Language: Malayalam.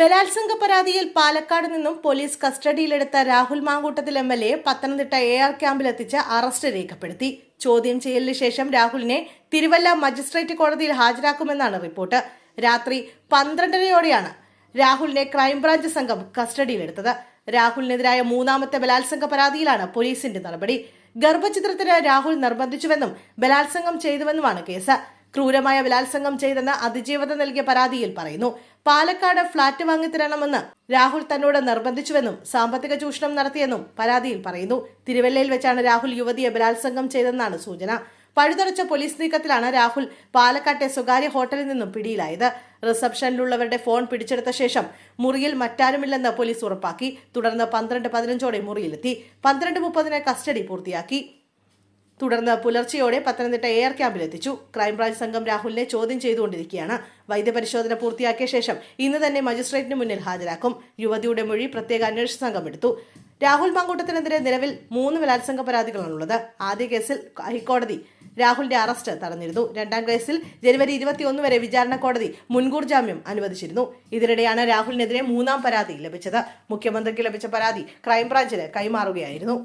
ബലാത്സംഗ പരാതിയിൽ പാലക്കാട് നിന്നും പോലീസ് കസ്റ്റഡിയിലെടുത്ത Rahul Mamkootathil M L A Pathanamthitta A R ക്യാമ്പിലെത്തിച്ച് arrest രേഖപ്പെടുത്തി. ചോദ്യം ചെയ്യലിന് ശേഷം രാഹുലിനെ തിരുവല്ല മജിസ്ട്രേറ്റ് കോടതിയിൽ ഹാജരാക്കുമെന്നാണ് റിപ്പോർട്ട്. രാത്രി പന്ത്രണ്ടരയോടെയാണ് രാഹുലിനെ ക്രൈംബ്രാഞ്ച് സംഘം കസ്റ്റഡിയിലെടുത്തത്. രാഹുലിനെതിരായ മൂന്നാമത്തെ ബലാത്സംഗ പരാതിയിലാണ് പോലീസിന്റെ നടപടി. ഗർഭചിത്രത്തിന് രാഹുൽ നിർബന്ധിച്ചുവെന്നും ബലാത്സംഗം ചെയ്തുവെന്നുമാണ് കേസ്. ക്രൂരമായ ബലാത്സംഗം ചെയ്തെന്ന് അതിജീവത നൽകിയ പരാതിയിൽ പറയുന്നു. പാലക്കാട് ഫ്ളാറ്റ് വാങ്ങിത്തരണമെന്ന് രാഹുൽ തന്നോട് നിർബന്ധിച്ചുവെന്നും സാമ്പത്തിക ചൂഷണം നടത്തിയെന്നും പരാതിയിൽ പറയുന്നു. തിരുവല്ലയിൽ വെച്ചാണ് രാഹുൽ യുവതിയെ ബലാത്സംഗം ചെയ്തെന്നാണ് സൂചന. പഴുതടച്ച പോലീസ് നീക്കത്തിലാണ് രാഹുൽ പാലക്കാട്ടെ സ്വകാര്യ ഹോട്ടലിൽ നിന്നും പിടിയിലായത്. റിസപ്ഷനിലുള്ളവരുടെ ഫോൺ പിടിച്ചെടുത്ത ശേഷം മുറിയിൽ മറ്റാരുമില്ലെന്ന് പോലീസ് ഉറപ്പാക്കി. തുടർന്ന് പന്ത്രണ്ട് പതിനഞ്ചോടെ മുറിയിലെത്തി. പന്ത്രണ്ട് മുപ്പതിന് കസ്റ്റഡി പൂർത്തിയാക്കി. തുടർന്ന് പുലർച്ചെയോടെ പത്തനംതിട്ട എയർ ക്യാമ്പിലെത്തിച്ചു. ക്രൈംബ്രാഞ്ച് സംഘം രാഹുലിനെ ചോദ്യം ചെയ്തുകൊണ്ടിരിക്കുകയാണ്. വൈദ്യപരിശോധന പൂർത്തിയാക്കിയ ശേഷം ഇന്ന് തന്നെ മജിസ്ട്രേറ്റിന് മുന്നിൽ ഹാജരാക്കും. യുവതിയുടെ മൊഴി പ്രത്യേക അന്വേഷണ സംഘം എടുത്തു. രാഹുൽ മങ്കൂട്ടത്തിനെതിരെ നിലവിൽ മൂന്ന് ബലാത്സംഗ പരാതികളാണുള്ളത്. ആദ്യ കേസിൽ ഹൈക്കോടതി രാഹുലിന്റെ അറസ്റ്റ് തടഞ്ഞിരുന്നു. രണ്ടാം കേസിൽ ജനുവരി ഇരുപത്തിയൊന്ന് വരെ വിചാരണ കോടതി മുൻകൂർ ജാമ്യം അനുവദിച്ചിരുന്നു. ഇതിനിടെയാണ് രാഹുലിനെതിരെ മൂന്നാം പരാതി ലഭിച്ചത്. മുഖ്യമന്ത്രിക്ക് ലഭിച്ച പരാതി ക്രൈംബ്രാഞ്ചിന് കൈമാറുകയായിരുന്നു.